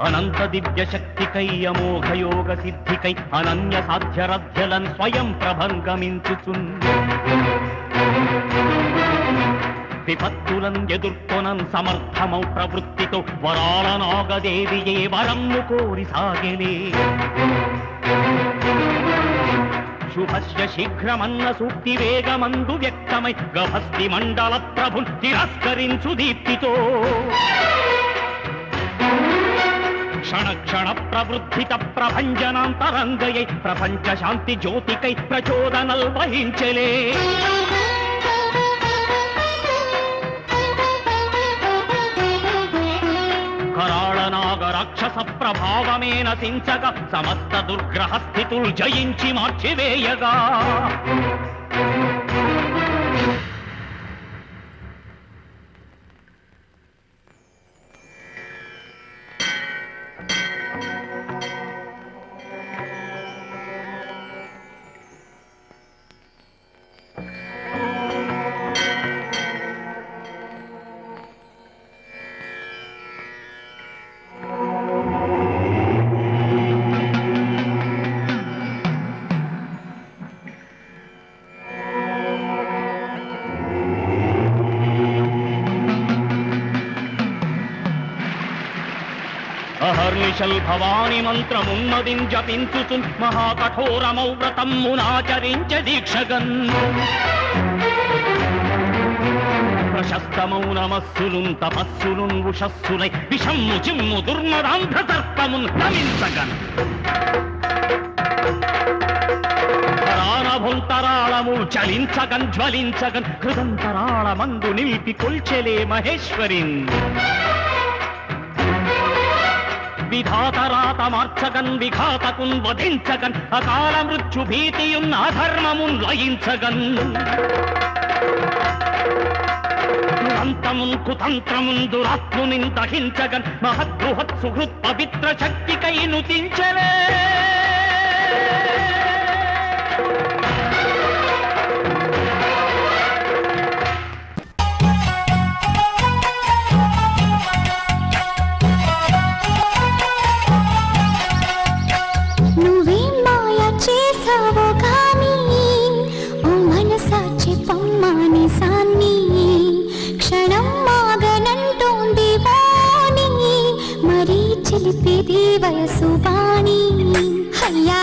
అనంత దివ్య శక్తికై అమోఘ సిద్ధికై అనన్య సాధ్యరధ్యలన్ స్వయం ప్రభంగమించుచున్. విపత్తులను ఎదుర్కొనన్ సమర్థమౌ ప్రవృత్తితో వరాల ఏ వరమ్ము కోరి సాగలే. శుభస్య శీఘ్రమన్న సూక్తి వేగమందు వ్యక్తమై గభస్తి మండల ప్రభు తిరస్కరించు దీప్తితో. క్షణ క్షణ ప్రవృద్ధిత ప్రభంజనాంతరంగయై ప్రపంచ శాంతి జ్యోతికై ప్రచోదనల్ వహించలే. రాక్షస ప్రభావమే నశించక సమస్త దుర్గ్రహ స్థితులు జయించి మార్చివేయగా. అహర్నిశల్ భవాని మంత్రమున్నదిం జపించుచు మహాకఠోరమౌ వ్రతమ్మునాచరించ దీక్షగన్. ప్రశస్తమౌ నమస్సులున్ తపస్సులున్ ఉషస్సులై విషమ్ము చిమ్ము దుర్మదాంధ్రతర్కమున్ నమించగన్ ప్రాణభుంతరాళము చలించగన్ జ్వలించగన్ కృదంతరాళమందు నిలిపి కొల్చెలే మహేశ్వరిన్. విధాతరాత మార్చగన్ విఘాతకున్ వధించగన్ అకాల మృత్యు భీతియున్ అధర్మమున్ లయించగన్. దురంతమున్ కుతంత్రమున్ దురాత్మునిన్ దహించగన్ మహద్బృహత్ సుహృత్ పవిత్ర శక్తికై నుతించలే. చిలిపిది వయసు వాణి. అయ్యా